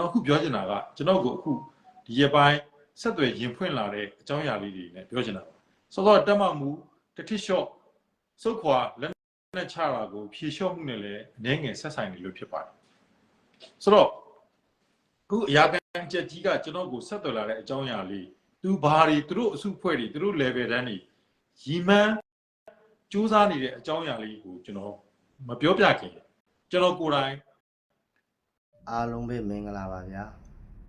တော်အခုပြောချင်တာကကျွန်တော်ကိုအခုဒီရပိုင်းဆက်သွယ်ရင်ဖွင့်လာတဲ့အကြောင်းအရာလေးတွေနဲ့ပြောချင်တာပါစောစောတက်မှမှုတတိလျှော့စုတ်ခွာလက်နဲ့ချတာကိုဖြေလျှော့မှုနဲ့လည်းအနေငယ်ဆက်ဆိုင်နေလို့ဖြစ်ပါတယ်ဆိုတော့အခုအရာကန်ချက်ကြီးကကျွန်တော်ကိုဆက်သွယ်လာတဲ့အကြောင်းအရာလေးသူဘာတွေသူတို့အစုဖွဲ့တွေသူတို့ level တန်းတွေရီမန်းစူးစမ်းနေတဲ့အကြောင်းအရာလေးကိုကျွန်တော်မပြောပြခင်ကျွန်တော်ကိုယ်တိုင် အားလုံးပဲမင်္ဂလာပါဗျာ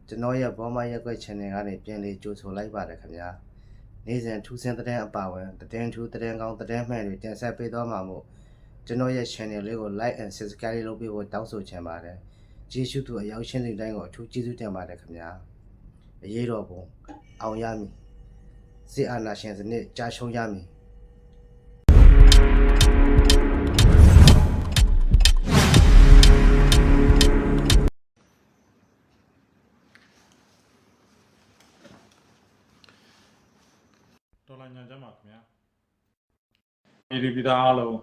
ကျွန်တော်ရဲ့ဘောမရက်ွက် channel ကနေပြန်လေးကြိုဆိုလိုက်ပါတယ်ခင်ဗျာနေ့စဉ်ထူးဆန်းတဲ့အပါဝင်သတင်းထူးသတင်းကောင်းသတင်းမှန်တွေတင်ဆက်ပေးသွားမှာမို့ကျွန်တော်ရဲ့ channel လေးကို like and subscribe လုပ်ပေးဖို့တောင်းဆိုချင်ပါတယ်ကျေးဇူးသူအရောက်ရှင်းတဲ့တိုင်းကိုအထူးကျေးဇူးတင်ပါတယ်ခင်ဗျာအရေးတော်ပုံအောင်ရမည်စစ်အာဏာရှင်စနစ်ကြာရှုံးရမည် ဒီဒီပြည်သားအားလုံး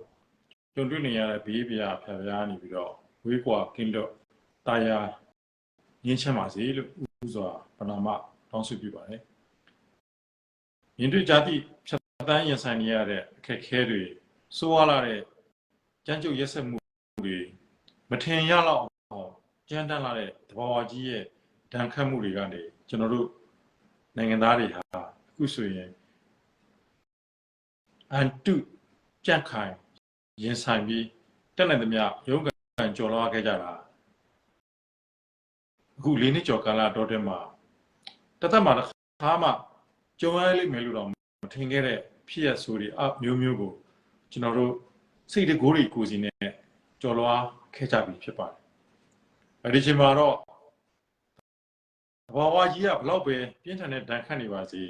ကြုံတွေ့နေရတဲ့ဘေးပြာဖျားဖျားနေပြီးတော့ဝေးကွာကင်းတော့တာယာငင်းချမ်းပါစေလို့ဥစွာပဏာမတောင်းဆိုပြုပါတယ်ရင်တွေ့ကြသည့်ဖြတ်တန်းရင်ဆိုင်နေရတဲ့အခက်အခဲတွေစိုးရလာတဲ့ကြမ်းကြုတ်ရက်စက်မှုတွေမထင်ရလောက်အောင်ကြမ်းတမ်းလာတဲ့တဘာဝကြီးရဲ့ဒဏ်ခတ်မှုတွေကနေကျွန်တော်တို့နိုင်ငံသားတွေဟာအခုဆိုရင်အန်တု ကြန့်ခိုင်ရင်ဆိုင်ပြီးတက်နိုင်သမျှရုန်းကန်ကြော်လွှားခဲ့ကြတာအခုလေးနှစ်ကျော်ကာလတော့တဲ့မှာတသက်မှာတစ်ခါမှကြုံရလိမ့်မယ်လို့တော့မထင်ခဲ့တဲ့ဖြစ်ရဆိုတွေအမျိုးမျိုးကိုကျွန်တော်တို့စိတ်တကိုးတွေကိုစီနဲ့ကြော်လွှားခဲ့ကြပြီဖြစ်ပါတယ်အဲဒီချိန်မှာတော့ဘာဝကြီးကဘလောက်ပဲပြင်းထန်တဲ့ဒဏ်ခတ်နေပါစေ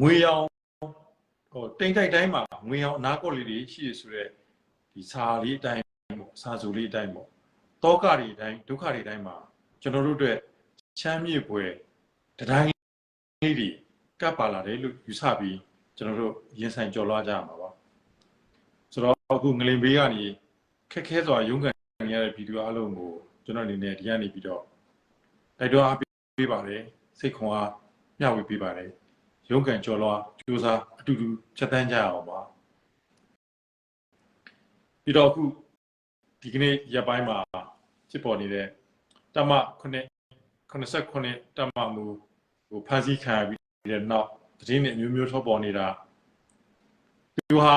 ငွေရောင် ဟိုတိမ်တိုက်တိုင်းမှာငွေအောင်အနာကော့လေးတွေရှိရဆိုတော့ဒီစာလေးအတိုင်းပေါ့စာစုလေးအတိုင်းပေါ့တောကတွေအတိုင်းဒုက္ခတွေအတိုင်းမှာကျွန်တော်တို့အတွက်ချမ်းမြေ့ပွဲတတိုင်းလေးတွေကပ်ပါလာတယ်လို့ယူဆပြီးကျွန်တော်တို့ရင်ဆိုင်ကြော်လွှားကြရမှာပါဆိုတော့အခုငလင်ဘေးကနေခက်ခဲစွာရုန်းကန်နေရတဲ့ဗီဒီယိုအလုံးကိုကျွန်တော်အနေနဲ့ဒီကနေပြီးတော့တိုက်တွန်းအားပေးပါတယ်စိတ်ခွန်အားမျှဝေပေးပါတယ် ရုန်းကန်ကြော်လွှားကြိုးစားအတူတူဖြတ်တန်းကြရအောင်ပါပြီးတော့အခုဒီကနေ့ရက်ပိုင်းမှာဖြစ်ပေါ်နေတဲ့တမ9 89တမမူဟိုဖန်ဆီးခံရပြီးတဲ့နောက်သတင်းတွေအမျိုးမျိုးထွက်ပေါ်နေတာသူဟာ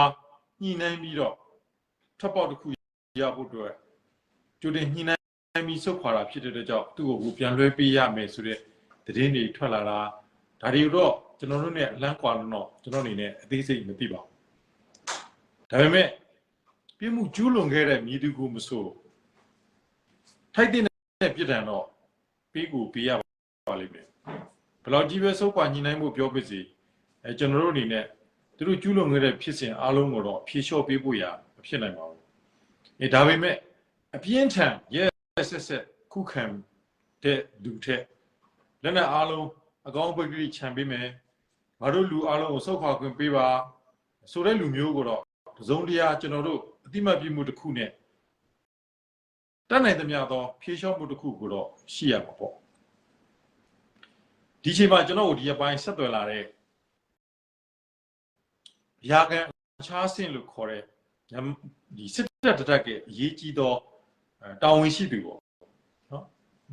ညှိနှိုင်းပြီးတော့ထွက်ပေါက်တစ်ခုရဖို့အတွက်ကြိုတင်ညှိနှိုင်းပြီးဆုတ်ခွာတာဖြစ်တဲ့အတွက်ကြောင့်သူ့ကိုပြန်လွှဲပေးရမယ်ဆိုတဲ့သတင်းတွေထွက်လာတာဒါတွေတော့ ကျွန်တော်တို့ ਨੇ လမ်းကွာလို့တော့ကျွန်တော်အနေနဲ့အသေးစိတ်မသိပါဘူးဒါပေမဲ့ပြမှုကျူးလွန်ခဲ့တဲ့မြည်သူကိုမဆိုထိုက်တဲ့ပြစ်ဒဏ်တော့ပြီးကိုပေးရပါလိမ့်မယ်ဘယ်လောက်ကြီးပဲစုပ်ခွာညှိနှိုင်းမှုပြောပြစီအဲကျွန်တော်တို့အနေနဲ့သူတို့ကျူးလွန်ခဲ့တဲ့ဖြစ်စဉ်အားလုံးကိုတော့ဖြေလျှော့ပေးဖို့ရမဖြစ်နိုင်ပါဘူးအဲဒါပေမဲ့အပြင်းထန်ရဲဆက်ဆက်ခုခံတဲ့လူထက်လက်နက်အားလုံးအကောင်းပကတိခြံပေးမယ် ငါတို့လူအားလုံးကိုစုတ်ခွာခွင့်ပေးပါဆိုတဲ့လူမျိုးကိုတော့တစုံတရာကျွန်တော်တို့အတိမတ်ပြမှုတစ်ခုနဲ့တတ်နိုင်သမျှသောဖြေလျှော့မှုတစ်ခုကိုတော့ရှိရမှာပေါ့ဒီချိန်မှာကျွန်တော်တို့ဒီအပိုင်းဆက်သွယ်လာတဲ့ရာကန်အခြားဆင့်လို့ခေါ်တဲ့ဒီစစ်တပ်တက်ကအရေးကြီးသောတာဝန်ရှိသူပေါ့နော်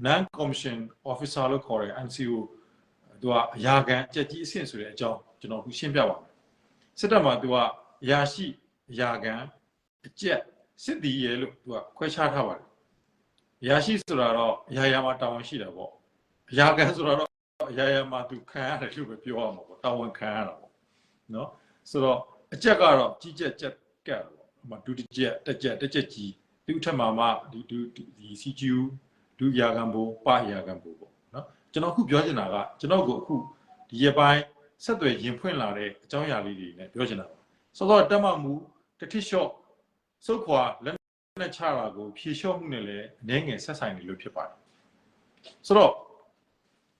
non commission officer လို့ခေါ်တဲ့ NCO သူကအရာခံအကြက်ကြီးအဆင့်ဆိုတဲ့အကြောင်းကျွန်တော်ခုရှင်းပြပါမယ်စစ်တပ်မှာသူကအရာရှိအရာခံအကြက်စစ်တီရဲလို့သူကခွဲခြားထားပါတယ်အရာရှိဆိုတာတော့အရာရာမှာတာဝန်ရှိတာပေါ့အရာခံဆိုတာတော့အရာရာမှာသူခံရတယ်လို့ပဲပြောရမှာပေါ့တာဝန်ခံရတာပေါ့နော်ဆိုတော့အကြက်ကတော့ကြီးကြက်ကြက်ကတ်ပေါ့ဟိုမှာဒုတိယတက်ကြက်တက်ကြက်ကြီးသူ့ထက်မှာမှဒီဒီ CGU ဒုရာခံဘိုးပရာခံဘိုးပေါ့နော် ကျွန်တော်အခုပြောချင်တာကကျွန်တော်ကိုအခုဒီရပိုင်းဆက်သွယ်ရင်ဖွင့်လာတဲ့အကြောင်းအရာလေးတွေနဲ့ပြောချင်တာပါစောစောတက်မှမှုတတိလျှော့စုတ်ခွာလက်နဲ့ချတာကိုဖြေလျှော့မှုနဲ့လည်းအနေငယ်ဆက်ဆိုင်နေလို့ဖြစ်ပါတယ်ဆိုတော့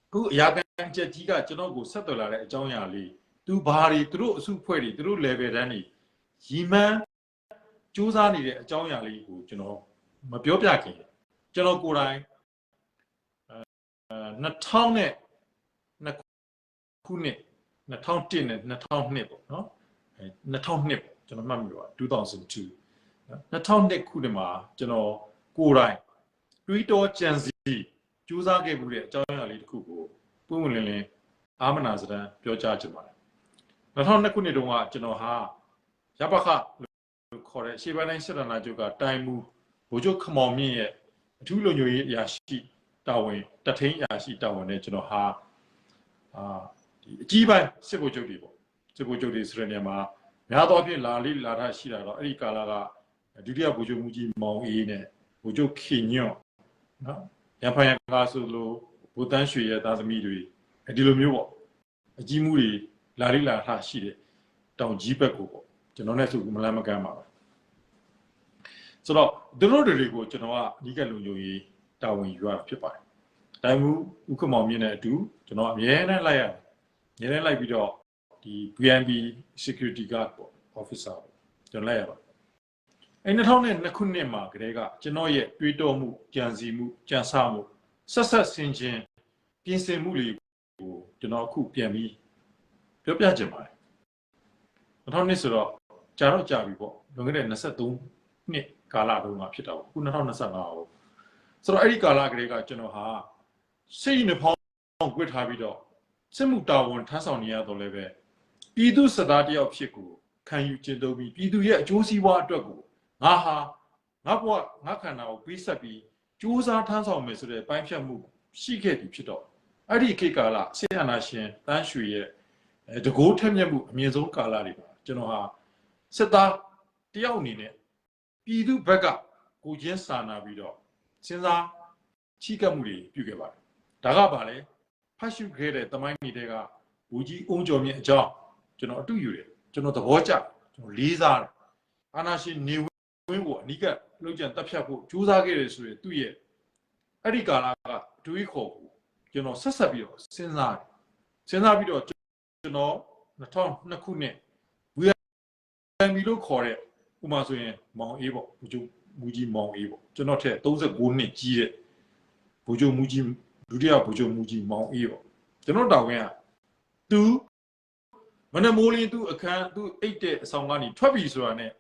အခုအရာကန်ချက်ကြီးကကျွန်တော်ကိုဆက်သွယ်လာတဲ့အကြောင်းအရာလေးသူဘာတွေသူတို့အစုအဖွဲ့တွေသူတို့ level တန်းတွေရီမန်းစူးစမ်းနေတဲ့အကြောင်းအရာလေးကိုကျွန်တော်မပြောပြခင်ကျွန်တော်ကိုယ်တိုင် 2000နဲ့နှစ်ခုနှစ်2001နဲ့2002ပေါ့နော်အဲ2002ပေါ့ကျွန်တော်မှတ်မိပါ2002နော်2002ခုနှစ်မှာကျွန်တော်ကိုယ်တိုင်တွေးတောကြံစည်ကြိုးစားခဲ့မှုတဲ့အကြောင်းအရာလေးတစ်ခုကိုပွင့်ဝင်လင်းလင်းအာမနာစရန်ပြောကြားချင်ပါတယ်2002ခုနှစ်တုန်းကကျွန်တော်ဟာရပခလို့ခေါ်တဲ့ရှေ့ပိုင်းတိုင်းစစ်တနာချုပ်ကတိုင်မူဘိုးချုပ်ခမောင်မြင့်ရဲ့အထူးလုံခြုံရေးအရာရှိ တာဝန်တထိန်အရာရှိတာဝန်နဲ့ကျွန်တော်ဟာအာဒီအကြီးပိုင်းစစ်ဗိုလ်ချုပ်တွေပေါ့စစ်ဗိုလ်ချုပ်တွေဆိုတဲ့နေရာမှာများသောအားဖြင့်လာလေးလာထရှိတာတော့အဲ့ဒီကာလကဒုတိယဗိုလ်ချုပ်မူကြီးမောင်အေးနဲ့ဗိုလ်ချုပ်ခင်ညွန့်နော်ရန်ဖိုင်ရကားဆိုလို့ဗိုလ်တန်းရွှေရဲ့သားသမီးတွေဒီလိုမျိုးပေါ့အကြီးမှုတွေလာလေးလာထရှိတဲ့တောင်ကြီးဘက်ကိုပေါ့ကျွန်တော်နဲ့ဆိုမလန်းမကမ်းပါဘူးဆိုတော့သူတို့တွေကိုကျွန်တော်ကအဓိကလုံခြုံရေး တာဝန်ယူရတာဖြစ်ပါတယ်။တိုင်မှုဥက္ကမောင်မြင့်နဲ့အတူကျွန်တော်အမြဲတမ်းလိုက်ရတယ်။အမြဲတမ်းလိုက်ပြီးတော့ဒီ BNB security guard ပေါ့ officer ပေါ့ကျွန်တော်လိုက်ရပါတယ်။အဲ2002ခုနှစ်မှာကတည်းကကျွန်တော်ရဲ့တွေးတောမှုကြံစည်မှုကြံစမှုဆက်ဆက်ဆင်ခြင်ပြင်ဆင်မှုတွေကိုကျွန်တော်အခုပြန်ပြီးပြောပြချင်ပါတယ်။2002ဆိုတော့ကြာတော့ကြာပြီပေါ့လွန်ခဲ့တဲ့23နှစ်ကာလတုန်းကဖြစ်တာပေါ့အခု2025ပေါ့ ဆိုတော့အဲ့ဒီကာလကလေးကကျွန်တော်ဟာစိတ်နှဖောင်းဝစ်ထားပြီးတော့စစ်မှုတာဝန်ထမ်းဆောင်နေရတော့လည်းပဲပြည်သူစစ်သားတယောက်ဖြစ်ကိုခံယူကျင့်သုံးပြီးပြည်သူရဲ့အကျိုးစီးပွားအတွက်ကိုငါဟာငါဘဝငါခန္ဓာကိုပြီးဆက်ပြီးစူးစမ်းထမ်းဆောင်မယ်ဆိုတဲ့ပိုင်းဖြတ်မှုရှိခဲ့ပြီဖြစ်တော့အဲ့ဒီခေတ်ကာလဆေးအနာရှင်တန်းရွှေရဲ့အဲတကိုးထက်မြက်မှုအမြင့်ဆုံးကာလတွေပါကျွန်တော်ဟာစစ်သားတယောက်အနေနဲ့ပြည်သူဘက်ကကိုချင်းစာနာပြီးတော့ စဉ်းစားချီးကပ်မှုတွေပြုခဲ့ပါတယ်ဒါကပါလေဖတ်ရှုခဲ့တဲ့တမိုင်းတွေကဘူကြီးအုံကျော်မြင့်အကြောင်းကျွန်တော်အတူယူတယ်ကျွန်တော်သဘောကျကျွန်တော်လေးစားတယ်အာနာရှင်နေဝင်းကိုအနိကလောက်ကျန်တက်ဖြတ်ဖို့ကြိုးစားခဲ့တယ်ဆိုရင်သူ့ရဲ့အဲ့ဒီကာလကအတွေးခေါ်ကိုကျွန်တော်ဆက်ဆက်ပြီးတော့စဉ်းစားတယ်စဉ်းစားပြီးတော့ကျွန်တော်2002ခုနှစ် VMB လို့ခေါ်တဲ့ဥမာဆိုရင်မောင်အေးပေါ့ဘူဂျုံ မူကြီးမောင်အေးပေါ့ကျွန်တော်ထက်39နှစ်ကြီးတဲ့ဘူဂျုံမူကြီးဒုတိယဘူဂျုံမူကြီးမောင်အေးပေါ့ကျွန်တော်တောင်းဝင်ကသူမနမိုးလင်းသူအခန်းသူအိတ်တဲ့အဆောင်ကနေထွက်ပြီဆိုတာနဲ့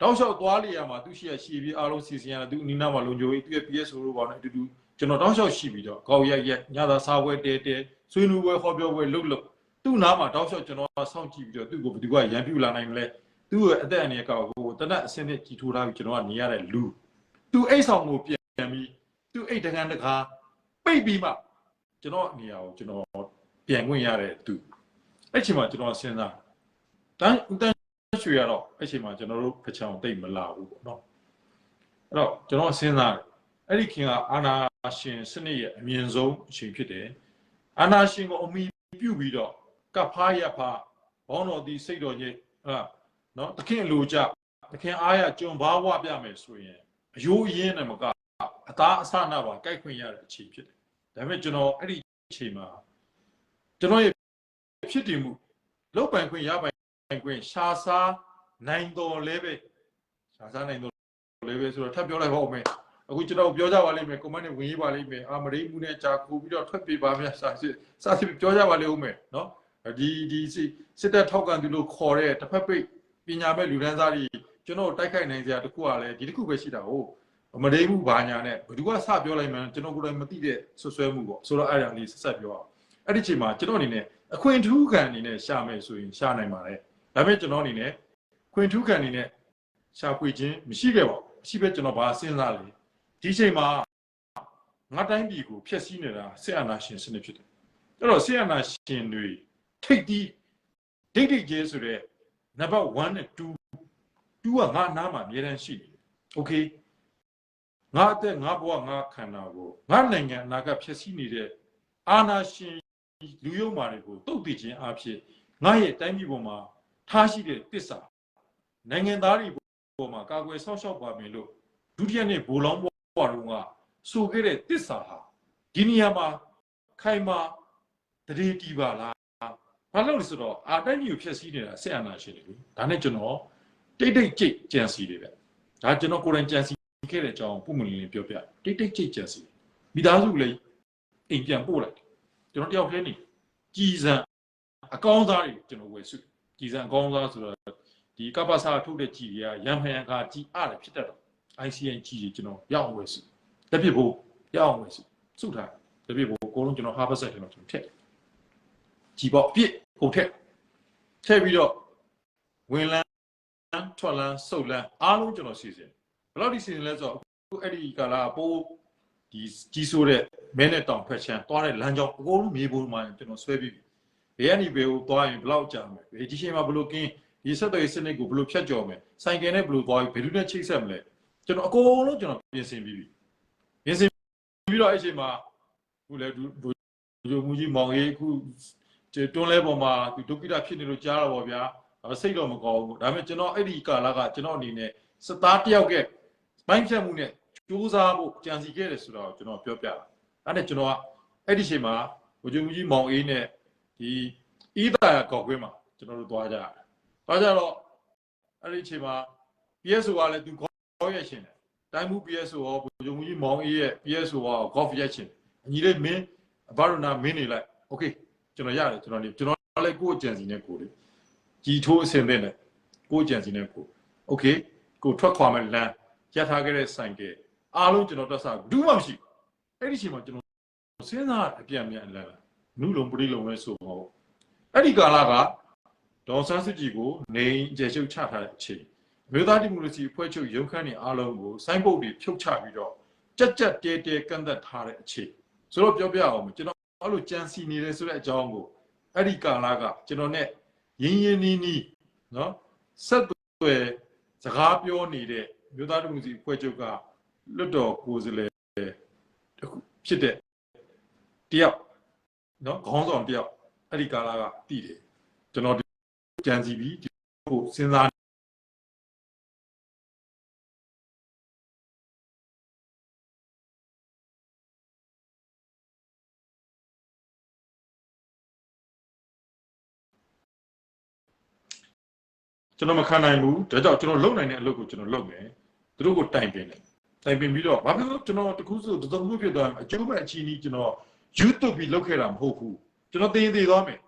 တောက်လျှောက်သွားလေရမှာသူရှိရရှိပြီးအားလုံးစီစဉ်ရတယ်သူအနီးနားမှာလုံခြုံရေးသူရဲ့ PS လို့ပေါ့နော်အတူတူကျွန်တော်တောက်လျှောက်ရှိပြီးတော့ကောက်ရက်ရက်ညသာစားပွဲတဲတဲဆွေးနွေးပွဲဟောပြောပွဲလုပ်လို့သူ့နားမှာတောက်လျှောက်ကျွန်တော်စောင့်ကြည့်ပြီးတော့သူ့ကိုဘယ်သူကရန်ပြူလာနိုင်မလဲ သူ့ရဲ့အသက်အန္တရာယ်ကောက်ကိုတနက်အစင်းနဲ့ကြီးထိုးထားပြီးကျွန်တော်ကနေရတဲ့လူသူအိတ်ဆောင်ကိုပြန်ပြီးသူအိတ်တကန်တကာပိတ်ပြီးမှကျွန်တော်နေရာကိုကျွန်တော်ပြန်ခွင့်ရတဲ့သူအဲ့ချိန်မှာကျွန်တော်စဉ်းစားတန်းတန်းရွှေရတော့အဲ့ချိန်မှာကျွန်တော်တို့ဖချောင်တိတ်မလာဘူးပေါ့နော်အဲ့တော့ကျွန်တော်စဉ်းစားအဲ့ဒီခင်ကအာနာရှင်စနစ်ရဲ့အမြင့်ဆုံးအချိန်ဖြစ်တယ်အာနာရှင်ကိုအမိပြုတ်ပြီးတော့ကဖားရဖားဘောင်းတော်ဒီစိတ်တော်ကြီးအဲ့ နော်တခင်လူကြတခင်အားရကြုံဘာဝပြမယ်ဆိုရင်အယိုးအင်းနဲ့မကအသားအဆနာပါကြိုက်ခွင့်ရတဲ့အချိန်ဖြစ်တယ်ဒါပေမဲ့ကျွန်တော်အဲ့ဒီအချိန်မှာကျွန်တော်ရဲ့ဖြစ်တည်မှုလောက်ပိုင်ခွင့်ရပိုင်ခွင့်ရှာစားနိုင်တော်လဲပဲရှာစားနိုင်တော်လဲပဲဆိုတော့ထပ်ပြောလိုက်ပါဦးမယ်အခုကျွန်တော်ပြောကြပါလိမ့်မယ်ကွန်မန့်နဲ့ဝင်ရေးပါလိမ့်မယ်အာမရိမှုနဲ့ကြာခိုးပြီးတော့ထွက်ပြေးပါများစာစစ်စာစစ်ပြောကြပါလိမ့်ဦးမယ်နော်ဒီဒီစစ်တပ်ထောက်ကန်သူလို့ခေါ်တဲ့တစ်ဖက်ပိတ် ပညာမဲ့လူဒန်းစားတွေကျွန်တော်တိုက်ခိုက်နိုင်စရာတခုကလည်းဒီတစ်ခုပဲရှိတာဟုတ်မရိမှုဘာညာနဲ့ဘယ်သူကစပြောလိုက်မှန်းကျွန်တော်ကိုယ်တိုင်မသိတဲ့ဆွဆွဲမှုပေါ့ဆိုတော့အဲ့ဒါလေးဆက်ဆက်ပြောအောင်အဲ့ဒီချိန်မှာကျွန်တော်အနေနဲ့အခွင့်ထူးခံအနေနဲ့ရှာမယ်ဆိုရင်ရှာနိုင်ပါတယ်ဒါပေမဲ့ကျွန်တော်အနေနဲ့ခွင့်ထူးခံအနေနဲ့ရှာဖွေခြင်းမရှိခဲ့ပါဘူးမရှိပဲကျွန်တော်ဘာစဉ်းစားလဲဒီချိန်မှာငါတိုင်းပြည်ကိုဖျက်ဆီးနေတာဆရာနာရှင်စနစ်ဖြစ်တယ်အဲ့တော့ဆရာနာရှင်တွေထိတ်တီးဒိတ်ဒိတ်ကျဲဆိုတဲ့ နံပါတ်1နဲ့2 2ကငါနားမှာအများတန်းရှိနေတယ်โอเคငါအသက်ငါဘဝငါခန္ဓာကိုငါနိုင်ငံအနာဂတ်ဖျက်ဆီးနေတဲ့အာနာရှင်လူယုံမာတွေကိုတုတ်တည်ခြင်းအဖြစ်ငါရဲ့တိုင်းပြည်ပေါ်မှာထားရှိတဲ့တစ္ဆာနိုင်ငံသားတွေပေါ်မှာကာကွယ်ဆောက်ရှောက်ပါမယ်လို့ဒုတိယနေ့ဘိုးလောင်းဘွားတော်ကဆိုခဲ့တဲ့တစ္ဆာဟာဒီနေရာမှာခိုင်မာတရေတီပါလား ဘာလို့လဲဆိုတော့အာတိုင်းပြည်ကိုဖျက်ဆီးနေတာဆက်အာဏာရှင်တွေလေဒါနဲ့ကျွန်တော်တိတ်တိတ်ကြိတ်ကြံစီတွေပဲဒါကျွန်တော်ကိုယ်တိုင်ကြံစီခဲ့တဲ့အကြောင်းပုံမှန်လေးပြောပြတိတ်တိတ်ကြိတ်ကြံစီမိသားစုလည်းအိမ်ပြန်ပို့လိုက်တယ်ကျွန်တော်တယောက်တည်းနေကြည်စံအကောင်းသားတွေကျွန်တော်ဝယ်စုကြည်စံအကောင်းသားဆိုတော့ဒီကပ္ပစာထုတ်တဲ့ကြည်တွေကရံဖန်ကကြည်အားတယ်ဖြစ်တတ်တော့ ICN ကြည်တွေကျွန်တော်ရအောင်ဝယ်စုတက်ဖြစ်ဖို့ရအောင်ဝယ်စုစုထားတက်ဖြစ်ဖို့အကုန်လုံးကျွန်တော် harvest ကျွန်တော်ကျွန်တော်ထည့် ကြည်ပေါ့ပြည့်ကုန်ထည့်ထည့်ပြီးတော့ဝင်လန်းထွက်လန်းစုပ်လန်းအားလုံးကျွန်တော်စီစဉ်ဘယ်လောက်ဒီစီစဉ်လဲဆိုတော့အခုအဲ့ဒီကာလာပိုးဒီကြီးဆိုးတဲ့မဲနဲ့တောင်ဖက်ချမ်းသွားတဲ့လမ်းကြောင်းအကုန်လုံးမြေပုံမှာကျွန်တော်ဆွဲပြီးပြီဘယ်ကနေဘယ်ကိုသွားရင်ဘယ်လောက်ကြာမလဲဘယ်ဒီချိန်မှာဘယ်လိုကင်းဒီဆက်သွယ်ရေးစနစ်ကိုဘယ်လိုဖြတ်ကျော်မလဲဆိုင်ကယ်နဲ့ဘယ်လိုသွားပြီးဘယ်လိုနဲ့ချိတ်ဆက်မလဲကျွန်တော်အကုန်လုံးကျွန်တော်ပြင်ဆင်ပြီးပြီပြင်ဆင်ပြီးတော့အဲ့ချိန်မှာခုလည်းဒူဒူမူကြီးမောင်ကြီးအခု တွန်းလဲပေါ်မှာသူဒုက္ခိတဖြစ်နေလို့ကြားတော့ဗောဗျာဒါစိတ်တော့မကောင်းဘူးဒါပေမဲ့ကျွန်တော်အဲ့ဒီကာလကကျွန်တော်အနေနဲ့စသားတယောက်ကမိုင်းဖြတ်မှုနဲ့ကြိုးစားဖို့ကြံစီခဲ့တယ်ဆိုတော့ကျွန်တော်ပြောပြတာအဲ့ဒါကျွန်တော်ကအဲ့ဒီချိန်မှာဘုရားမူကြီးမောင်အေးနဲ့ဒီအီးတာကောက်ကွင်းမှာကျွန်တော်တို့သွားကြတယ်သွားကြတော့အဲ့ဒီချိန်မှာ PSO ကလည်းသူခေါ်ရရှင်တယ်တိုင်းမှု PSO ရောဘုရားမူကြီးမောင်အေးရဲ့ PSO ရော golf ရက်ရှင်အညီလေးမင်းဘာလို့နာမင်းနေလိုက် okay ကျွန်တော်ရတယ်ကျွန်တော်နေကျွန်တော်လည်းကိုယ့်အကြံစီနဲ့ကိုယ်လေကြီးထိုးအစင်တဲ့နဲ့ကိုယ့်အကြံစီနဲ့ကိုယ် okay ကိုထွက်ခွာမဲ့လမ်းရထားခဲ့တဲ့ဆိုင်ကအားလုံးကျွန်တော်တက်စားဘူးမှမရှိအဲ့ဒီချိန်မှာကျွန်တော်စဉ်းစားအပြန်ပြန်လမ်းနုလုံးပရိလုံးပဲဆိုတော့အဲ့ဒီကာလကဒေါ်ဆန်းစုကြည်ကိုနေကျေရှုပ်ချထားတဲ့အချိန်မြို့သားဒီမိုကရေစီအဖွဲ့ချုပ်ရုံးခန်းတွေအားလုံးကိုစိုင်းပုတ်တွေဖြုတ်ချပြီးတော့ကြက်ကြက်တဲတဲကန့်သက်ထားတဲ့အချိန်ဆိုတော့ပြောပြအောင်ကျွန်တော် အဲ့လိုကြံစီနေတယ်ဆိုတဲ့အကြောင်းကိုအဲ့ဒီကာလကကျွန်တော် ਨੇ ရင်းရင်းနီးနီးနော်ဆက်သွယ်စကားပြောနေတဲ့မြို့သားဒီမိုကရေစီအဖွဲ့ချုပ်ကလွတ်တော်ကိုယ်စားလှယ်တခုဖြစ်တဲ့တယောက်နော်ခေါင်းဆောင်တယောက်အဲ့ဒီကာလကတည်တယ်ကျွန်တော်ကြံစီပြီးဒီကိုစဉ်းစား ကျွန်တော်မခံနိုင်ဘူးဒါကြောင့်ကျွန်တော်လုံနိုင်တဲ့အလုပ်ကိုကျွန်တော်လုပ်မယ်သူတို့ကိုတိုင်ပင်တယ်တိုင်ပင်ပြီးတော့ဘာဖြစ်လို့ကျွန်တော်တခုစုတစုံခုဖြစ်သွားအကျိုးမဲ့အချီးကြီးကျွန်တော် YouTube ပြီးလုပ်ခဲ့တာမဟုတ်ဘူးကျွန်တော်သိသိသွားမယ်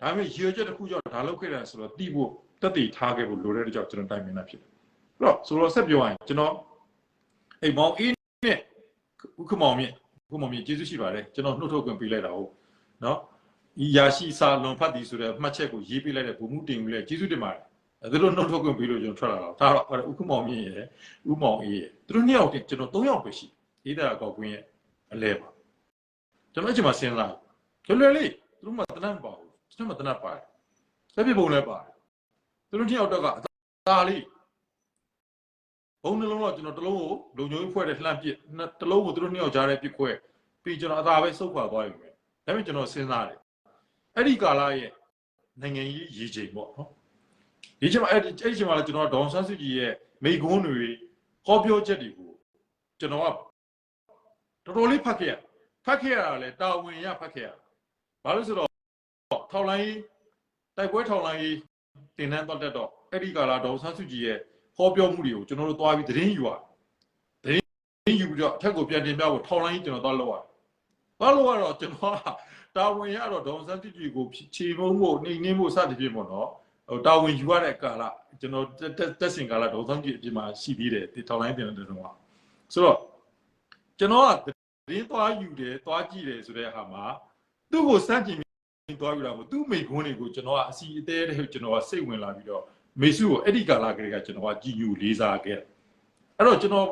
ဒါပေမဲ့ရွေချက်တစ်ခုကြောင့်ဒါလုပ်ခဲ့တာဆိုတော့တိဖို့တက်တည်ထားခဲ့ဖို့လိုတဲ့ကြောင့်ကျွန်တော်တိုင်ပင်တာဖြစ်တယ်အဲ့တော့ဆိုတော့ဆက်ပြောရရင်ကျွန်တော်အိမ်မောင်အေးနဲ့ဥက္ကမောင်မြင့်ဥက္ကမောင်မြင့်ကျေးဇူးရှိပါတယ်ကျွန်တော်နှုတ်ထုတ်ခွင့်ပေးလိုက်တာဟုတ်နော်ဤရာရှိစာလွန်ဖတ်သည်ဆိုတဲ့မှတ်ချက်ကိုရေးပေးလိုက်တဲ့ဘုံမှုတင်ဦးလဲကျေးဇူးတင်ပါတယ်အဲ သူတို့နှုတ်ထုတ်ခွင့်ပေးလို့ကျွန်တော်ထွက်လာတာဒါတော့ဥက္ကမောင်မြင့်ရဲ့ဥမောင်အေးရဲ့သူတို့နှစ်ယောက်တင်ကျွန်တော်၃ယောက်ပဲရှိအေးတာကောက်ကွင်းရဲ့အလဲပါကျွန်တော်အချိန်မှာစဉ်းစားလွယ်လွယ်လေးသူတို့မှတနတ်မပါဘူးကျွန်တော်မှတနတ်ပါတယ်လက်ပြပုံလည်းပါတယ်သူတို့နှစ်ယောက်တော့ကအသာလေးဘုံနှလုံးတော့ကျွန်တော်တစ်လုံးကိုလုံညုံဖွဲ့တဲ့လှမ်းပစ်တစ်လုံးကိုသူတို့နှစ်ယောက်ကြားတဲ့ပစ်ခွဲပြီးကျွန်တော်အသာပဲစုပ်ခွာသွားပြီပဲဒါပေမဲ့ကျွန်တော်စဉ်းစားတယ်အဲ့ဒီကာလရဲ့နိုင်ငံရေးရည်ချိန်ပေါ့နော် ဒီချိန်မှာအဲ့ဒီအဲ့ဒီချိန်မှာလည်းကျွန်တော်ဒေါန်ဆန်းစုကြည်ရဲ့မိကွန်းတွေဟောပြောချက်တွေကိုကျွန်တော်ကတော်တော်လေးဖတ်ခဲ့ရဖတ်ခဲ့ရတာလဲတာဝန်ရဖတ်ခဲ့ရဘာလို့ဆိုတော့ထောက်လိုင်းတိုက်ပွဲထောက်လိုင်းတင်တန်းတော့တက်တော့အဲ့ဒီကာလဒေါန်ဆန်းစုကြည်ရဲ့ဟောပြောမှုတွေကိုကျွန်တော်တို့သွားပြီးသတင်းယူရသတင်းယူပြီးတော့အထက်ကိုပြန်တင်ပြဖို့ထောက်လိုင်းကျွန်တော်သွားလောက်ရတယ်သွားလို့ကတော့ကျွန်တော်ကတာဝန်ရတော့ဒေါန်ဆန်းစုကြည်ကိုခြေမုံဖို့နှိမ်နှင်းဖို့စသဖြင့်ပေါ့နော် ဟိုတာဝန်ယူရတဲ့ကာလကျွန်တော်တက်စင်ကာလဒေါ်ဆောင်ကြီးအပြင်မှာရှိသေးတယ်ဒီထောင်လိုင်းတင်တဲ့တုန်းကဆိုတော့ကျွန်တော်ကသတင်းသွားယူတယ်သွားကြည့်တယ်ဆိုတဲ့ဟာမှာသူ့ကိုစမ်းကြည့်ပြီးသွားယူတာမဟုတ်သူ့မိခွန်းတွေကိုကျွန်တော်ကအစီအသေးတဲ့ကျွန်တော်ကစိတ်ဝင်လာပြီးတော့မေစုကိုအဲ့ဒီကာလကလေးကကျွန်တော်ကကြည်ညိုလေးစားခဲ့အဲ့တော့ကျွန်တော်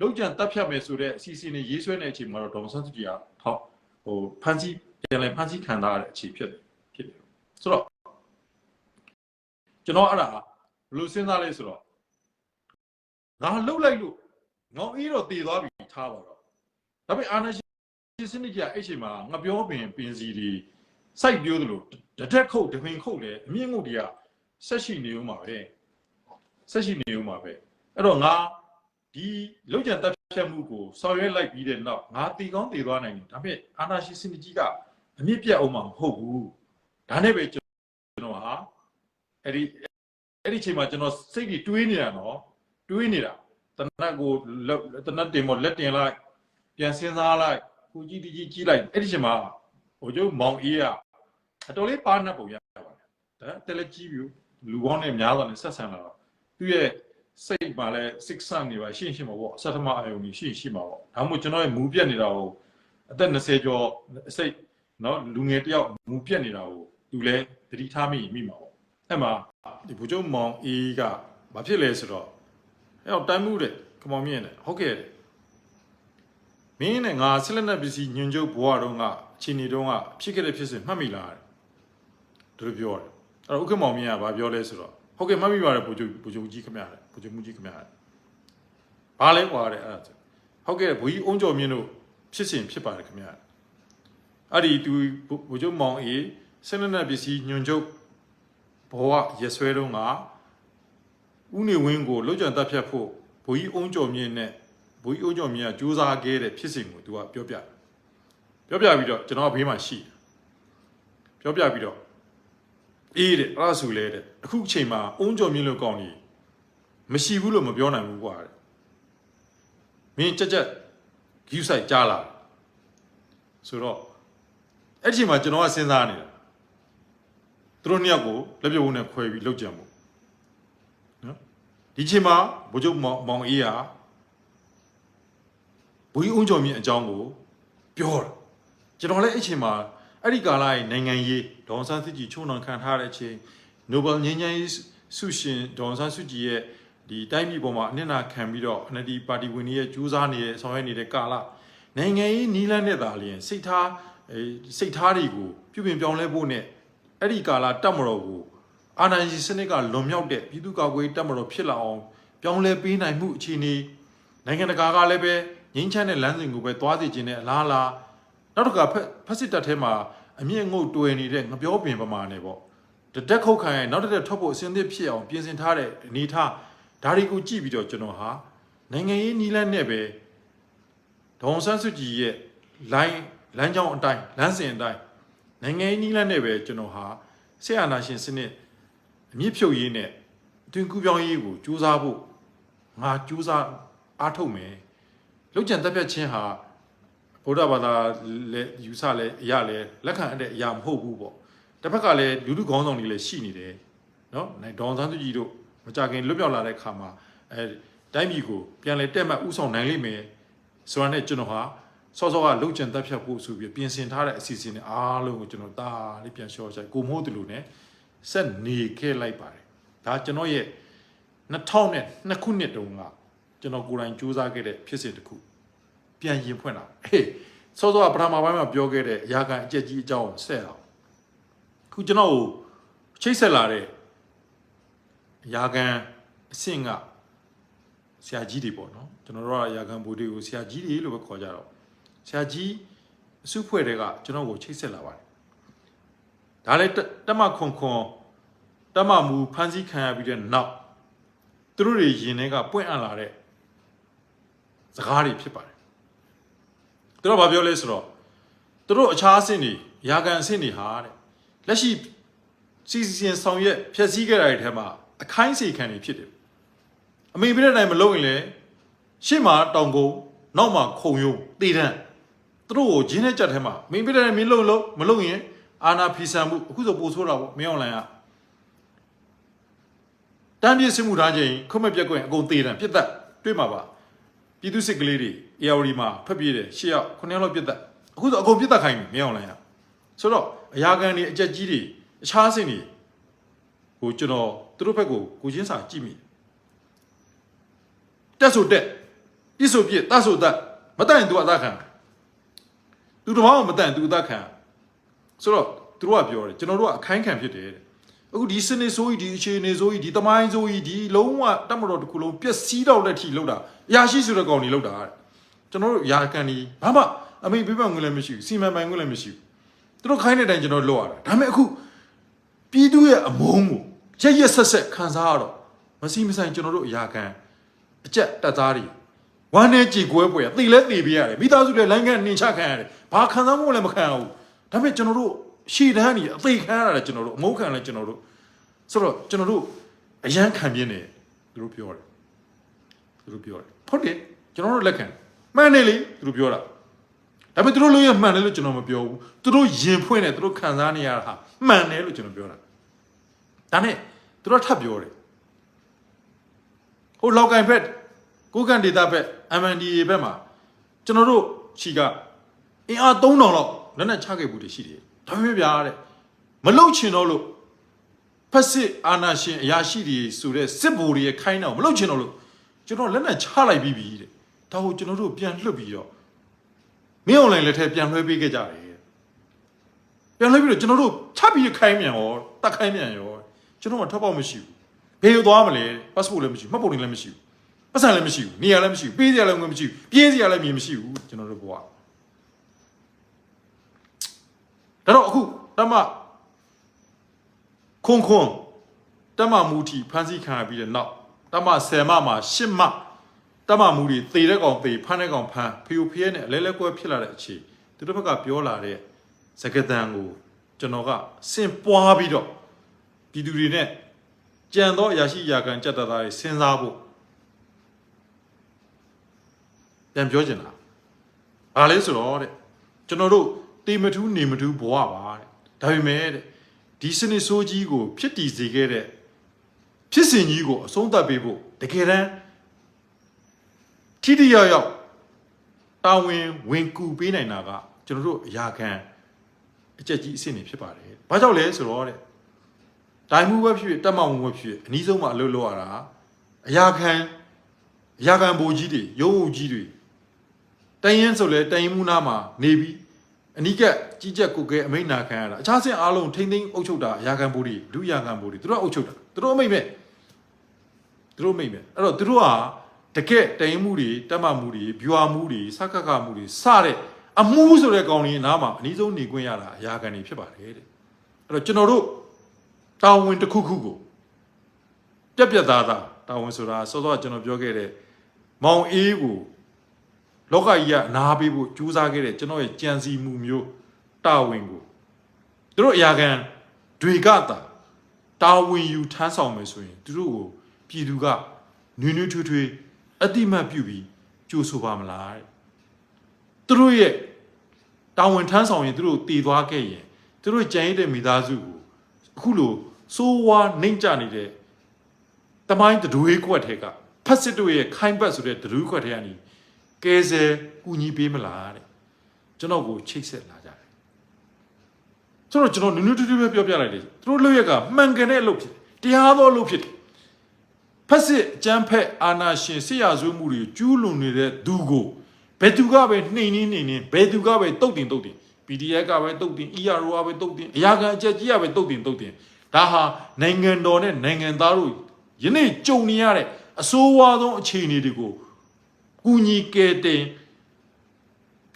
လုံးကြံတက်ဖြတ်မယ်ဆိုတဲ့အစီအစဉ်တွေရေးဆွဲနေတဲ့အချိန်မှာတော့ဒေါ်ဆန်းစုကြည်ကဟောဟိုဖန်စီပြန်လဲဖန်စီခံထားရတဲ့အချိန်ဖြစ်တယ်ဖြစ်တယ်ဆိုတော့ ကျွန်တော်အဲ့ဒါဘယ်လိုစဉ်းစားလဲဆိုတော့ငါလှုပ်လိုက်လို့ငေါအေးတော့တည်သွားပြီထားပါတော့ဒါပေမဲ့အာနာရှင်စနစ်ကြီးအဲ့ချိန်မှာငါပြောပင်ပင်စီတွေစိုက်ပြိုးသလိုတတက်ခုတ်တပင်ခုတ်တယ်အမြင့်ငုတ်တွေကဆက်ရှိနေဦးမှာပဲဆက်ရှိနေဦးမှာပဲအဲ့တော့ငါဒီလောက်ကျန်တက်ဖြတ်မှုကိုဆောင်ရွက်လိုက်ပြီးတဲ့နောက်ငါတည်ကောင်းတည်သွားနိုင်တယ်ဒါပေမဲ့အာနာရှင်စနစ်ကြီးကအမြင့်ပြတ်အောင်မှာမဟုတ်ဘူးဒါနဲ့ပဲကျွန်တော်ဟာ အဲ့ဒီအဲ့ဒီချိန်မှာကျွန်တော်စိတ်ကြီးတွေးနေတာနော်တွေးနေတာတနတ်ကိုတနတ်တင်မလက်တင်လိုက်ပြန်စဉ်းစားလိုက်ကိုကြီးတီကြီးကြီးလိုက်အဲ့ဒီချိန်မှာဟိုကျုပ်မောင်အေးကအတော်လေးပါနှက်ပုံရပါတယ်ဒါတယ်လက်ကြီးပြီးလူကောင်းနဲ့များသွားတယ်ဆက်ဆံလာတော့သူ့ရဲ့စိတ်မှာလဲ6ဆန်နေပါရှင်းရှင်းမှာပေါ့ဆတ်သမားအယုံကြီးရှင်းရှင်းမှာပေါ့ဒါမှမဟုတ်ကျွန်တော်ရဲ့မူပြက်နေတာကိုအသက်20ကျော်စိတ်နော်လူငယ်တယောက်မူပြက်နေတာကိုသူလဲသတိထားမိမိမှာပေါ့ အဲ့မှာဒီဘူကျုံမောင်အေးကဘာဖြစ်လဲဆိုတော့အဲ့တော့တိုင်းမှုတဲ့ကမောင်မြင့်တဲ့ဟုတ်ကဲ့တဲ့မင်းနဲ့ငါဆက်လက်နဲ့ပစ္စည်းညွန်ကျုပ်ဘဝတုန်းကအချိန်ဒီတုန်းကဖြစ်ခဲ့တဲ့ဖြစ်စဉ်မှတ်မိလားတဲ့သူတို့ပြောတယ်အဲ့တော့ဥက္ကမောင်မြင့်ကဘာပြောလဲဆိုတော့ဟုတ်ကဲ့မှတ်မိပါတယ်ဘူချုပ်ဘူချုပ်ကြီးခမရတယ်ဘူချုပ်မှုကြီးခမရတယ်ဘာလဲကွာတဲ့အဲ့ဒါဆိုဟုတ်ကဲ့ဘူကြီးအုံးကျော်မြင့်တို့ဖြစ်စဉ်ဖြစ်ပါတယ်ခမရတယ်အဲ့ဒီသူဘူချုပ်မောင်အေးဆက်လက်နဲ့ပစ္စည်းညွန်ကျုပ် ဘဝရဆွဲတုန်းကဥနေဝင်းကိုလှုပ်ကြံတက်ဖြတ်ဖို့ဘူကြီးအုံးကျော်မြင့်နဲ့ဘိုးကြီးဦးကျော်မြင့်ကစူးစမ်းခဲ့တဲ့ဖြစ်စဉ်ကို तू ကပြောပြတယ်ပြောပြပြီးတော့ကျွန်တော်ကဘေးမှာရှိတယ်ပြောပြပြီးတော့အေးတဲ့အဲ့ဒါဆိုလေတဲ့အခုအချိန်မှာအုံးကျော်မြင့်လို့ကောင်းနေမရှိဘူးလို့မပြောနိုင်ဘူးကွာတဲ့မင်းကြက်ကြက်ဂယူဆိုင်ကြားလာဆိုတော့အဲ့ဒီအချိန်မှာကျွန်တော်ကစဉ်းစားနေတာ သူတို့နှစ်ယောက်ကိုလက်ပြုတ်ဝန်းနဲ့ခွဲပြီးလောက်ကြံဖို့နော်ဒီအချိန်မှာဘိုးချုပ်မောင်မောင်အေးကဘုန်းကြီးဦးကျော်မြင့်အကြောင်းကိုပြောတာကျွန်တော်လည်းအဲ့ချိန်မှာအဲ့ဒီကာလရဲ့နိုင်ငံရေးဒေါန်ဆန်းစုကြည်ချုံနှောင်ခံထားတဲ့အချိန် Nobel ငြိမ်းချမ်းရေးဆုရှင်ဒေါန်ဆန်းစုကြည်ရဲ့ဒီတိုင်းပြည်ပေါ်မှာအနစ်နာခံပြီးတော့ NLD ပါတီဝင်တွေရဲ့ကြိုးစားနေတဲ့ဆောင်ရွက်နေတဲ့ကာလနိုင်ငံရေးနီးလန်းတဲ့သားလျင်စိတ်ထားအဲစိတ်ထားတွေကိုပြုပြင်ပြောင်းလဲဖို့နဲ့ အဲ့ဒီကာလတက်မတော်ကိုအာဏာရှင်စနစ်ကလွန်မြောက်တဲ့ပြည်သူ့ကာကွယ်ရေးတက်မတော်ဖြစ်လာအောင်ပြောင်းလဲပေးနိုင်မှုအခြေအနေနိုင်ငံတကာကလည်းပဲငင်းချမ်းတဲ့လမ်းစဉ်ကိုပဲသွားစီခြင်းနဲ့အလားအလားနောက်တစ်ခါဖက်ဖက်စစ်တပ်ထဲမှာအမြင့်ငုတ်တွယ်နေတဲ့ငပြောပင်ပမာနဲ့ပေါ့တတက်ခုတ်ခံရဲ့နောက်တစ်တက်ထွက်ဖို့အစဉ်သစ်ဖြစ်အောင်ပြင်ဆင်ထားတဲ့အနေထားဒါတွေကိုကြည့်ပြီးတော့ကျွန်တော်ဟာနိုင်ငံရေးနီးလန်းနဲ့ပဲဒေါန်ဆန်းစုကြည်ရဲ့လိုင်းလမ်းကြောင်းအတိုင်းလမ်းစဉ်အတိုင်း နိုင်ငံရေးနီးလန်းနဲ့ပဲကျွန်တော်ဟာဆရာနာရှင်စနစ်အမြင့်ဖြုတ်ရေးနဲ့အတွင်ကူးပြောင်းရေးကိုစူးစမ်းဖို့ငါစူးစမ်းအားထုတ်မယ်လောက်ကျန်တက်ပြတ်ခြင်းဟာဗုဒ္ဓဘာသာလည်းယူဆလည်းအရာလည်းလက်ခံအပ်တဲ့အရာမဟုတ်ဘူးပေါ့တစ်ဖက်ကလည်းလူလူကောင်းဆောင်တွေလည်းရှိနေတယ်နော်နိုင်ဒေါန်ဆန်းသူကြီးတို့မကြခင်လွတ်မြောက်လာတဲ့ခါမှာအဲတိုင်းပြည်ကိုပြန်လဲတက်မှတ်ဥဆောင်နိုင်လိမ့်မယ်ဆိုတာနဲ့ကျွန်တော်ဟာ စောစောကလုံကျန်တက်ဖြတ်ဖို့ဆိုပြီးပြင်ဆင်ထားတဲ့အစီအစဉ်တွေအားလုံးကိုကျွန်တော်တားလေးပြန်လျှော့ချိုက်ကိုမဟုတ်တယ်လို့ ਨੇ ဆက်နေခဲ့လိုက်ပါတယ်ဒါကျွန်တော်ရဲ့2002ခုနှစ်တုန်းကကျွန်တော်ကိုယ်တိုင်စူးစမ်းခဲ့တဲ့ဖြစ်စဉ်တစ်ခုပြန်ရင်ဖွင့်လာဟေးစောစောကပထမပိုင်းမှာပြောခဲ့တဲ့အရာခံအကျက်ကြီးအကြောင်းကိုဆက်အောင်ခုကျွန်တော်ကိုချိတ်ဆက်လာတဲ့အရာခံအဆင့်ကဆရာကြီးတွေပေါ့နော်ကျွန်တော်တို့ကအရာခံဘူတွေကိုဆရာကြီးတွေလို့ပဲခေါ်ကြတော့ ဆရာကြီးအစုဖွဲ့တွေကကျွန်တော်ကိုချိတ်ဆက်လာပါတယ်ဒါလည်းတမခွန်ခွန်တမမူဖန်ဆီးခံရပြီးတဲ့နောက်သူတို့တွေရင်ထဲကပွင့်အံ့လာတဲ့စကားတွေဖြစ်ပါတယ်သူတို့ကဘာပြောလဲဆိုတော့သူတို့အခြားအဆင့်တွေရာခံအဆင့်တွေဟာတဲ့လက်ရှိစီစီရင်ဆောင်ရွက်ဖြည့်ဆည်းခဲ့တဲ့ထဲမှာအခိုင်းစီခံတွေဖြစ်တယ်အမေပြတဲ့တိုင်းမလုပ်ရင်လေရှေ့မှာတောင်ကုန်နောက်မှာခုံယုံတည်တံ့ သူတို့ကိုဂျင်းနဲ့ကြက်ထဲမှာမင်းပြတဲ့တိုင်းမင်းလုံးလုံးမလုပ်ရင်အာနာဖီဆန်မှုအခုဆိုပိုဆိုးတာပေါ့မင်းအောင်လိုင်ကတမ်းပြည့်စမှုထားခြင်းခွင့်မပြက်ကွင်အကုန်တည်တံ့ပြစ်သက်တွေ့မှာပါပြည်သူစစ်ကလေးတွေ ARD မှာဖက်ပြေးတယ်ရှေ့ရောက်ခုနှစ်ယောက်လောက်ပြစ်သက်အခုဆိုအကုန်ပြစ်သက်ခိုင်းပြီမင်းအောင်လိုင်ကဆိုတော့အရာခံတွေအကြက်ကြီးတွေအခြားစင်တွေဟိုကျွန်တော်သူတို့ဘက်ကိုကိုချင်းစာကြည့်မိတက်ဆိုတက်ပြစ်ဆိုပြစ်တတ်ဆိုတတ်မတတ်ရင် तू အသက်ခံ သူတစ်ပေါင်းမတတ်ရင် तू အသက်ခံဆိုတော့သူတို့ကပြောတယ်ကျွန်တော်တို့ကအခိုင်းခံဖြစ်တယ်တဲ့အခုဒီစနစ်ဆိုးကြီးဒီအခြေအနေဆိုးကြီးဒီတမိုင်းဆိုးကြီးဒီလုံးဝတတ်မတော်တစ်ခုလုံးပျက်စီးတော့လက်ထိလောက်တာအရာရှိဆိုတဲ့ကောင်တွေလောက်တာတဲ့ကျွန်တော်တို့ရာကန်ဒီဘာမှအမေပြပငွေလည်းမရှိဘူးစီမံပိုင်ငွေလည်းမရှိဘူးသူတို့ခိုင်းတဲ့အတိုင်းကျွန်တော်လုပ်ရတာဒါပေမဲ့အခုပြည်သူရဲ့အမုန်းကိုရက်ရက်ဆက်ဆက်ခံစားရတော့မစီမဆိုင်ကျွန်တော်တို့အရာခံအကြက်တက်သားတွေ ဝမ်းနဲ့ကြည်ကွဲပွေသိလဲသိပေးရတယ်မိသားစုတွေလိုင်းကန်နှင်ချခံရတယ်ဘာခံစားမှုလည်းမခံရဘူးဒါပေမဲ့ကျွန်တော်တို့ရှည်တန်းနေအသေးခံရတာကျွန်တော်တို့အမုန်းခံလဲကျွန်တော်တို့ဆိုတော့ကျွန်တော်တို့အရန်ခံပြင်းတယ်သူတို့ပြောတယ်သူတို့ပြောတယ်ဟုတ်တယ်ကျွန်တော်တို့လက်ခံမှန်တယ်လေသူတို့ပြောတာဒါပေမဲ့သူတို့လို့ရမှန်တယ်လို့ကျွန်တော်မပြောဘူးသူတို့ရင်ဖွင့်တယ်သူတို့ခံစားနေရတာဟာမှန်တယ်လို့ကျွန်တော်ပြောတာဒါနဲ့သူတို့ထပ်ပြောတယ်ဟိုလောက်ကန်ဖက် ကိုကန်ဒေတာဖက် MNDA ဘက်မှာကျွန်တော်တို့ချီကအင်အား3000လောက်လက်နက်ချခဲ့ဘူးတရှိတယ်ဒါပေမဲ့ဗျာတဲ့မလုံချင်တော့လို့ဖက်စစ်အာနာရှင်အရာရှိတွေဆိုတဲ့စစ်ဗိုလ်တွေရဲ့ခိုင်းတော့မလုံချင်တော့လို့ကျွန်တော်လက်နက်ချလိုက်ပြီးပြီတဲ့ဒါကိုကျွန်တော်တို့ပြန်လှုပ်ပြီးတော့မင်းအွန်လိုင်းလက်ထက်ပြန်လွှဲပေးခဲ့ကြတယ်ပြန်လွှဲပြီးတော့ကျွန်တော်တို့ချပြီးခိုင်းမြန်ရောတတ်ခိုင်းမြန်ရောကျွန်တော်ကထပ်ပေါက်မရှိဘူးဘယ်လိုသွားမလဲ passport လည်းမရှိဘူးမှတ်ပုံတင်လည်းမရှိဘူး ပတ်စံလည်းမရှိဘူးနေရာလည်းမရှိဘူးပေးစရာလည်းငွေမရှိဘူးပြေးစရာလည်းမြေမရှိဘူးကျွန်တော်တို့ဘဝဒါတော့အခုတမခွန်ခွန်တမမူတီဖန်စီခံရပြီးတဲ့နောက်တမဆယ်မမှာရှစ်မတမမူတွေသေတဲ့ကောင်သေဖမ်းတဲ့ကောင်ဖမ်းဖျို့ဖျဲနဲ့အလဲလဲကွဲဖြစ်လာတဲ့အခြေသူတို့ဘက်ကပြောလာတဲ့စကားတန်ကိုကျွန်တော်ကစင်ပွားပြီးတော့ပြည်သူတွေနဲ့ကြံသောအရာရှိအရာခံကြက်တသားတွေစဉ်းစားဖို့ ပြန်ပြောချင်တာဘာလဲဆိုတော့တဲ့ကျွန်တော်တို့တေမထူးနေမထူးဘဝပါတဲ့ဒါပေမဲ့တဲ့ဒီစနစ်ဆိုးကြီးကို ဖြစ်တည်စေခဲ့တဲ့ဖြစ်စဉ်ကြီးကိုအဆုံးသတ်ပေးဖို့တကယ်တမ်းထိတိယရောက်တာဝန်ဝင်ကူပေးနိုင်တာကကျွန်တော်တို့အရာခံအချက်ကြီးအဆင့်နေဖြစ်ပါတယ်။ဘာကြောင့်လဲဆိုတော့တဲ့ဒိုင်မှုပဲဖြစ်ဖြစ်တက်မောင်မှုပဲဖြစ်ဖြစ်အနည်းဆုံးမှအလုပ်လုပ်ရတာအရာခံအရာခံဘိုလ်ကြီးတွေရုံးအုပ်ကြီးတွေ တန်ရင်ဆိုလဲတန်ရင်မှုနာမှာနေပြီးအနိကကြီးကြက်ကုတ်ကဲအမိန့်နာခံရတာအခြားဆင့်အားလုံးထိမ့်သိမ်းအုပ်ချုပ်တာအရာခံဘိုလ်တွေဒုအရာခံဘိုလ်တွေသူတို့ကအုပ်ချုပ်တာသူတို့အမိန့်ပဲသူတို့အမိန့်ပဲအဲ့တော့သူတို့ကတကက်တိုင်မှုတွေတက်မှမှုတွေဗျူဟာမှုတွေစကကမှုတွေစတဲ့အမှုဆိုတဲ့ကောင်လေးနားမှာအနည်းဆုံးနေခွင့်ရတာအရာခံနေဖြစ်ပါတယ်တဲ့အဲ့တော့ကျွန်တော်တို့တာဝန်တစ်ခုခုကိုပြက်ပြက်သားသားတာဝန်ဆိုတာစောစောကကျွန်တော်ပြောခဲ့တဲ့မောင်အေးကို လောကကြီးကအနာပေးဖို့ကြိုးစားခဲ့တဲ့ကျွန်တော်ရဲ့ကြံစီမှုမျိုးတာဝန်ကိုသူတို့အရာခံတွေကတာတာဝန်ယူထမ်းဆောင်မယ်ဆိုရင်သူတို့ကိုပြည်သူကနွေးနွေးထွေးထွေးအတိမတ်ပြုပြီးကြိုးဆိုပါမလားတဲ့သူတို့ရဲ့တာဝန်ထမ်းဆောင်ရင်သူတို့တည်သွားခဲ့ရင်သူတို့ကြံရတဲ့မိသားစုကိုအခုလိုစိုးဝါးနှိမ့်ကြနေတဲ့တမိုင်းတတွေးကွက်ထဲကဖက်စစ်တို့ရဲ့ခိုင်းဘတ်ဆိုတဲ့တတွေးကွက်ထဲကနေ ကဲဆယ်ကူညီပေးမလားတဲ့ကျွန်တော်ကိုချိတ်ဆက်လာကြတယ်ဆိုတော့ကျွန်တော်နုနုတူတူပဲပြောပြလိုက်တယ်သူတို့လုပ်ရက်ကမှန်ကန်တဲ့အလုပ်ဖြစ်တယ်တရားသောအလုပ်ဖြစ်တယ်ဖက်စစ်အကျန်းဖက်အာနာရှင်ဆရာဆွေးမှုတွေကျူးလွန်နေတဲ့သူကိုဘယ်သူကပဲနှိမ်နှင်းနှိမ်နှင်းဘယ်သူကပဲတုတ်တင်တုတ်တင် PDF ကပဲတုတ်တင် ERO ကပဲတုတ်တင်အရာခံအချက်ကြီးကပဲတုတ်တင်တုတ်တင်ဒါဟာနိုင်ငံတော်နဲ့နိုင်ငံသားတို့ယနေ့ကြုံနေရတဲ့အဆိုးဝါးဆုံးအခြေအနေတွေကို ကူညီကယ်တင်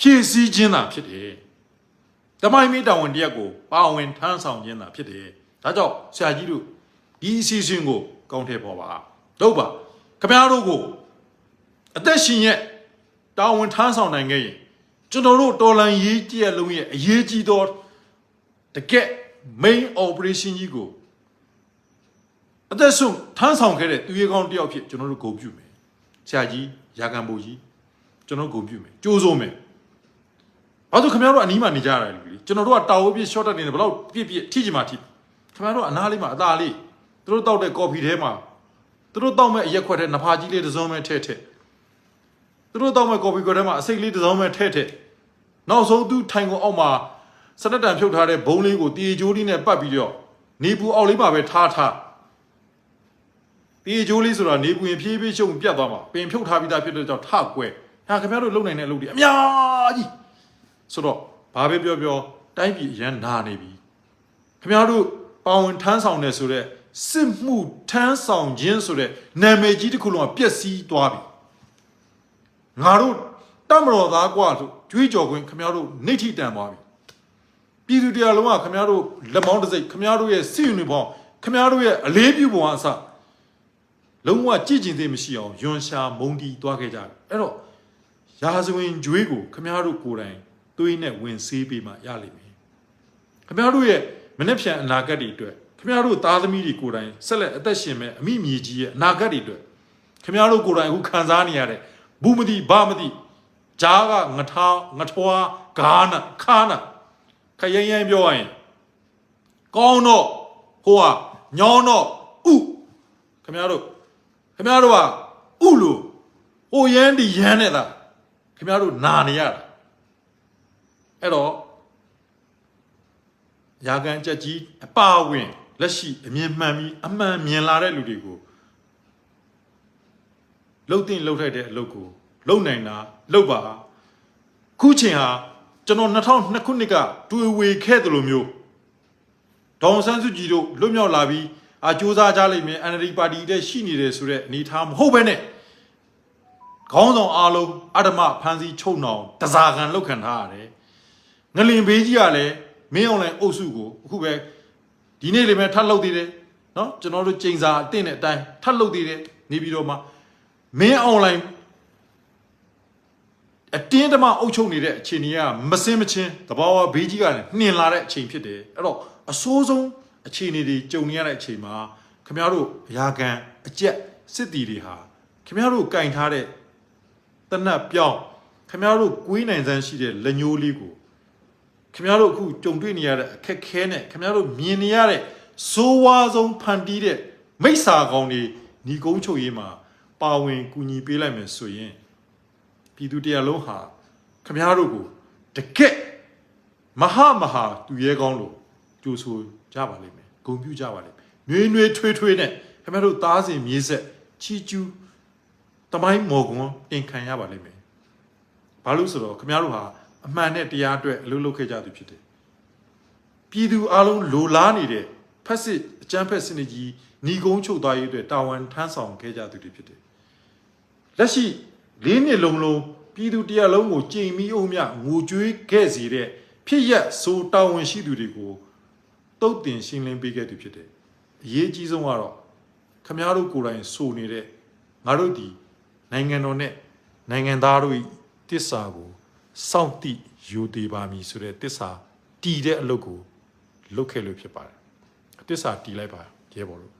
ဖြည့်ဆည်းခြင်းသာဖြစ်တယ်။တမိုင်းမီတာဝန်တရက်ကိုပါဝင်ထမ်းဆောင်ခြင်းသာဖြစ်တယ်။ဒါကြောင့်ဆရာကြီးတို့ဒီအစီအစဉ်ကိုကောင်းထည့်ပေါ်ပါ။တို့ပါခင်ဗျားတို့ကိုအသက်ရှင်ရဲ့တာဝန်ထမ်းဆောင်နိုင်ခဲ့ရင်ကျွန်တော်တို့တော်လန်ရေးကြည့်ရလုံးရဲ့အရေးကြီးသောတကက် main operation ကြီးကိုအသက်ဆုံးထမ်းဆောင်ခဲ့တဲ့သူရဲကောင်းတယောက်ဖြစ်ကျွန်တော်တို့ဂုဏ်ပြုမယ်။ဆရာကြီး ရာခံဖို့ကြီးကျွန်တော်ဂုဏ်ပြုမယ်။ကြိုးစိုးမယ်။ဘာလို့ခင်ဗျားတို့အနီးမှာနေကြရတယ်လူကြီးကျွန်တော်တို့ကတာဝပြည့် short တက်နေတယ်ဘယ်တော့ပြည့်ပြည့်ထိချင်မှထိခင်ဗျားတို့ကအနားလေးမှာအသာလေးသူတို့တောက်တဲ့ကော်ဖီထဲမှာသူတို့တောက်မဲ့အရက်ခွက်ထဲနဖာကြီးလေးတစ်စုံမဲ့ထဲ့ထဲ့သူတို့တောက်မဲ့ကော်ဖီခွက်ထဲမှာအစိတ်လေးတစ်စုံမဲ့ထဲ့ထဲ့နောက်ဆုံးသူထိုင်ကုန်အောက်မှာစနက်တန်ဖြုတ်ထားတဲ့ဘုံလေးကိုတီကြိုးလေးနဲ့ပတ်ပြီးတော့နေပူအောက်လေးမှာပဲထားထား တီကြိုးလေးဆိုတာနေပူရင်ဖြည်းဖြည်းရှုံပြတ်သွားမှာပင်ဖြုတ်ထားပြီးသားဖြစ်တဲ့ကြောင့်ထကွဲဟာခင်ဗျားတို့လုံနိုင်တဲ့အလုပ်တွေအများကြီးဆိုတော့ဘာပဲပြောပြောတိုင်းပြည်အရန်နာနေပြီ ခင်ဗျားတို့ပါဝင်ထမ်းဆောင်နေဆိုတဲ့စစ်မှုထမ်းဆောင်ခြင်းဆိုတဲ့နာမည်ကြီးတစ်ခုလုံးကပျက်စီးသွားပြီငါတို့တမတော်သားกว่าဆိုကြွေးကြော်ခွင့်ခင်ဗျားတို့နှိဋ္ဌိတန်သွားပြီပြည်သူတရားလုံးကခင်ဗျားတို့လက်မောင်းတစ်စိတ်ခင်ဗျားတို့ရဲ့စစ်ယူနီဖောင်းခင်ဗျားတို့ရဲ့အလေးပြုပုံအစ လုံးဝကြည်ကျင်သေးမရှိအောင်ယွန်ရှာမုံတီသွားခဲ့ကြတယ်အဲ့တော့ရာဇဝင်ကြွေးကိုခင်ဗျားတို့ကိုယ်တိုင်သွေးနဲ့ဝင်ဆေးပေးမှရလိမ့်မယ်ခင်ဗျားတို့ရဲ့မနေ့ဖြန်အနာဂတ်တွေအတွက်ခင်ဗျားတို့သားသမီးတွေကိုယ်တိုင်ဆက်လက်အသက်ရှင်မဲ့အမိမြေကြီးရဲ့အနာဂတ်တွေအတွက်ခင်ဗျားတို့ကိုယ်တိုင်အခုခံစားနေရတဲ့ဘူးမတိဘာမတိဂျားကငထောင်းငထွားဂါနာခါနာခရင်ရင်ပြောရရင်ကောင်းတော့ဟိုဟာညောင်းတော့ဥခင်ဗျားတို့ ခင်ဗျားတို့ကဥလို့ဟိုရမ်းဒီရမ်းနေတာခင်ဗျားတို့နာနေရတာအဲ့တော့ရာကန်ကြက်ကြီးအပါဝင်လက်ရှိအမြင်မှန်ပြီးအမှန်မြင်လာတဲ့လူတွေကိုလှုပ်တင်လှုပ်ထိုက်တဲ့အလုပ်ကိုလှုပ်နိုင်တာလှုပ်ပါခုချိန်ဟာကျွန်တော်2002ခုနှစ်ကတွေ့ဝေခဲ့တယ်လို့မျိုးဒေါန်ဆန်းစုကြည်တို့လွတ်မြောက်လာပြီး အာစူးစမ်းကြလိမ့်မယ် NLD ပါတီတဲ့ရှိနေတယ်ဆိုတဲ့အနေအထားမဟုတ်ဘဲနဲ့ခေါင်းဆောင်အားလုံးအဓမ္မဖမ်းဆီးချုပ်နှောင်တစားခံလောက်ခံထားရတယ်ငလင်ဘေးကြီးကလည်းမင်းအွန်လိုင်းအုပ်စုကိုအခုပဲဒီနေ့လေးပဲထပ်လုပ်သေးတယ်နော်ကျွန်တော်တို့ချိန်စာအတင်းတဲ့အတိုင်းထပ်လုပ်သေးတယ်နေပြီးတော့မှမင်းအွန်လိုင်းအတင်းတမအုပ်ချုပ်နေတဲ့အခြေအနေကမစင်မချင်းတဘာဝဘေးကြီးကလည်းနှင်လာတဲ့အချိန်ဖြစ်တယ်အဲ့တော့အစိုးဆုံး အခြေအနေတွေကြုံနေရတဲ့အချိန်မှာခမရတို့အရာခံအကျက်စစ်တီတွေဟာခမရတို့ကင်ထားတဲ့တနတ်ပြောင်းခမရတို့ကွေးနိုင်စမ်းရှိတဲ့လက်ညိုးလေးကိုခမရတို့အခုကြုံတွေ့နေရတဲ့အခက်ခဲနဲ့ခမရတို့မြင်နေရတဲ့ဇိုးဝါးဆုံးဖန်တီးတဲ့မိစ္ဆာကောင်တွေညီကုန်းချုပ်ရေးမှာပါဝင်ကူညီပေးလိုက်မယ်ဆိုရင်ပြည်သူတရားလုံးဟာခမားတို့ကိုတကက်မဟာမဟာသူရဲကောင်းလို့ ကြိုးဆိုကြပါလိမ့်မယ်ဂုံပြူကြပါလိမ့်မယ်နှွေးနှွေးထွေးထွေးနဲ့ခမားတို့သားစဉ်မြေးဆက်ချီကျူးတမိုင်းမော်ကွန်တင်ခံရပါလိမ့်မယ်ဘာလို့ဆိုတော့ခမားတို့ဟာအမှန်နဲ့တရားအတွက်အလုပ်လုပ်ခဲ့ကြသူဖြစ်တယ်ပြည်သူအလုံးလိုလားနေတဲ့ဖက်စစ်အကြမ်းဖက်စနစ်ကြီးညီကုန်းချုပ်သွားရေးအတွက်တာဝန်ထမ်းဆောင်ခဲ့ကြသူတွေဖြစ်တယ်လက်ရှိလေးနှစ်လုံးလုံးပြည်သူတရားလုံးကိုကြိမ်မီအောင်မြငိုကြွေးခဲ့စီတဲ့ဖြစ်ရက်ဆိုတာဝန်ရှိသူတွေကို တုတ်တင်ရှင်းလင်းပေးခဲ့သူဖြစ်တယ်။အရေးကြီးဆုံးကတော့ခမားတို့ကိုယ်တိုင်ဆိုနေတဲ့ငါတို့ဒီနိုင်ငံတော်နဲ့နိုင်ငံသားတို့၏တစ္ဆာကိုစောင့်တိယူတည်ပါမည်ဆိုတဲ့တစ္ဆာတည်တဲ့အလုပ်ကိုလုပ်ခဲ့လို့ဖြစ်ပါတယ်။တစ္ဆာတည်လိုက်ပါရဲဘော်လို့